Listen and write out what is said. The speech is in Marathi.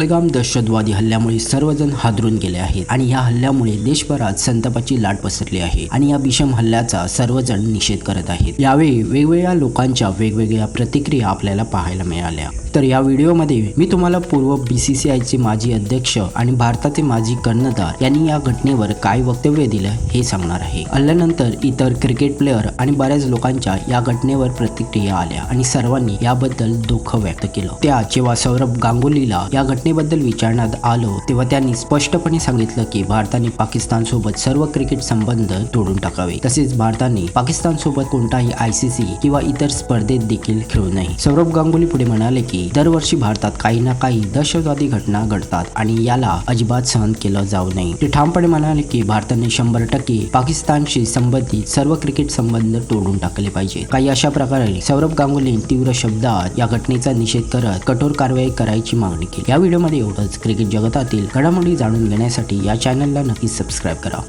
पहलगाम दहशतवादी हल्ल्यामुळे सर्वजण हादरून गेले आहेत आणि या हल्ल्यामुळे देशभरात संतापाची लाट पसरली आहे आणि या भीषण हल्ल्याचा सर्वजण निषेध करत आहेत. यावेळी वेगवेगळ्या लोकांच्या वेगवेगळ्या प्रतिक्रिया आपल्याला पाहायला मिळाल्या. तर या व्हिडिओमध्ये मी तुम्हाला पूर्व बीसीसीआयचे माजी अध्यक्ष आणि भारताचे माजी कर्णधार यांनी या घटनेवर काय वक्तव्य दिलं हे सांगणार आहे. हल्ल्यानंतर इतर क्रिकेट प्लेअर आणि बऱ्याच लोकांच्या या घटनेवर प्रतिक्रिया आल्या आणि सर्वांनी याबद्दल दुःख व्यक्त केलं. त्या जेव्हा सौरभ गांगुलीला या घटने घटनेबद्दल विचारण्यात आलो तेव्हा त्यांनी स्पष्टपणे सांगितलं की भारताने पाकिस्तान सोबत सर्व क्रिकेट संबंध तोडून टाकावे. तसेच भारताने पाकिस्तान सोबत कोणताही आयसीसी किंवा इतर स्पर्धेत देखील खेळू नये. सौरभ गांगुली पुढे म्हणाले की दरवर्षी भारतात काही ना काही दहशतवादी घटना घडतात आणि याला अजिबात सहन केलं जाऊ नये. ते ठामपणे म्हणाले की भारताने शंभर टक्के पाकिस्तानशी संबंधित सर्व क्रिकेट संबंध तोडून टाकले पाहिजे काही अशा प्रकारे सौरभ गांगुली तीव्र शब्दात या घटनेचा निषेध करत कठोर कारवाई करायची मागणी केली. या व्हिडिओ मध्ये एवढंच. क्रिकेट जगतातील घडामोडी जाणून घेण्यासाठी या चॅनलला नक्कीच सबस्क्राईब करा.